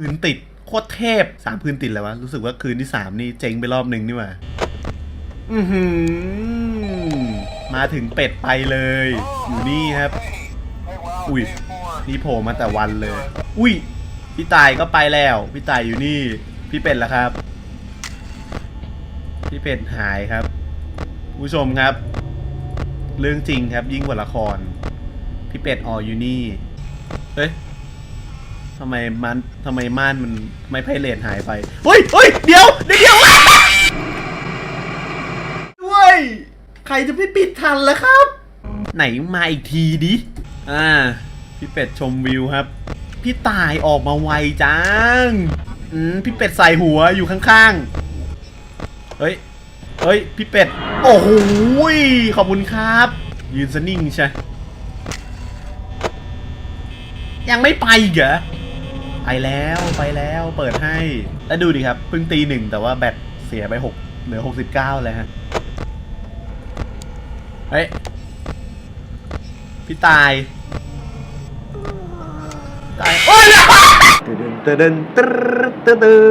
คืนติดโคตรเทพสามคืนติดแล้ววะ รู้สึกว่าคืนที่สามนี่เจ๊งไปรอบหนึ่งนี่หว่าอือหือมาถึงเป็ดไปเลย อยู่นี่ครับ อุ้ยนี่โผล่มาแต่วันเลย อุ้ยพี่ตายก็ไปแล้ว พี่ตายอยู่นี่ พี่เป็ดละครับ พี่เป็ดหายครับ ผู้ชมครับ เรื่องจริงครับยิ่งกว่าละคร พี่เป็ดอออยู่นี่เฮ้ย ทำไมมันทำไมม่านมันไม่ไพเรตหายไปเฮ้ยเฮ้ยเดี๋ยวเดี๋ยวเดี๋ยวด้วย ใครจะไปปิดทันแล้วครับ ไหนมาอีกทีดิ อ่า พี่เป็ดชมวิวครับ พี่ตายออกมาไวจัง อืม พี่เป็ดใส่หัวอยู่ข้างๆ เฮ้ย เฮ้ย พี่เป็ด โอ้โหยขอบคุณครับ ยืนสนิ่งใช่ยังไม่ไปเหรอ ไปแล้วไปแล้วเปิดให้ แล้วดูดิครับเพิ่งตีหนึ่งแต่ว่าแบตเสียไปหกเหลือหกสิบเก้าเลยฮะเฮ้ยพี่ตายตายโอ้ยเดินเดินเดินเดิน